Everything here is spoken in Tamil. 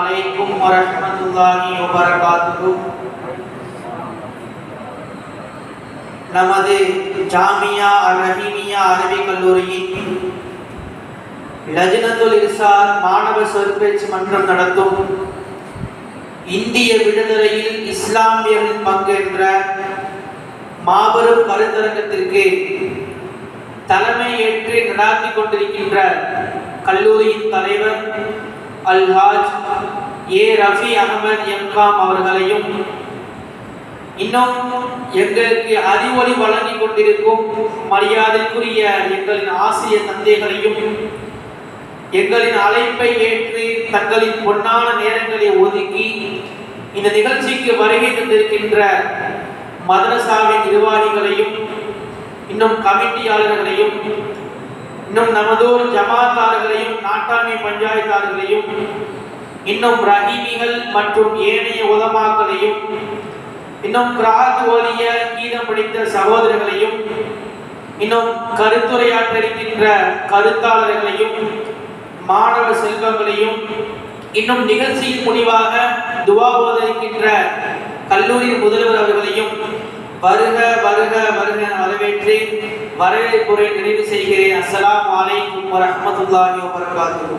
عليكم ورحمة الله وبركاته நமது ஜாமியா அல் ரஹீமியா அரபிக் கல்லூரியின் லஜ்னத்துல் இர்சால் மாணவ சொற்பேச்சு மன்றம் நடத்தும் இந்திய விடுதலையில் இஸ்லாமியர்களின் பங்கு என்ற மாபெரும் கருத்தரங்கத்திற்கு தலைமை ஏற்று நடாத்தி கொண்டிருக்கின்ற கல்லூரியின் தலைவர் அல்ஹாஜ் ஏ ரஃபி அகமது எம்காம் அவர்களையும் இன்னும் எங்களுக்கு அறிவொளி வழங்கி கொண்டிருக்கும் மரியாதைக்குரிய எங்களின் ஆசிரியர் தந்தைகளையும் எங்களின் அழைப்பை ஏற்று தங்களின் பொன்னான நேரங்களை ஒதுக்கி இந்த நிகழ்ச்சிக்கு வருகை தந்திருக்கின்ற மதரசாவின் நிர்வாகிகளையும் இன்னும் கமிட்டியாளர்களையும் இன்னும் நமதோர் ஜமாத்தார்களையும் நாட்டாண்மை பஞ்சாயத்தார்களையும் இன்னும் ரஹீமிகள் மற்றும் ஏனைய உலமாக்களையும் இன்னும் கிராத் ஓதிய கீதம் படித்த சகோதரர்களையும் இன்னும் கருத்துரையாற்றிருக்கின்ற கருத்தாளர்களையும் மாணவ செல்வங்களையும் இன்னும் நிகழ்ச்சியின் முடிவாக துவா ஓதிருக்கின்ற கல்லூரி முதல்வர் அவர்களையும் வருக வருக வருக வரவேற்று வரவேற்புரை நிறைவு செய்கிறேன். அஸ்லாம் வலைக்கும் வரமத்துல்லாஹி வபரகாத்துஹு.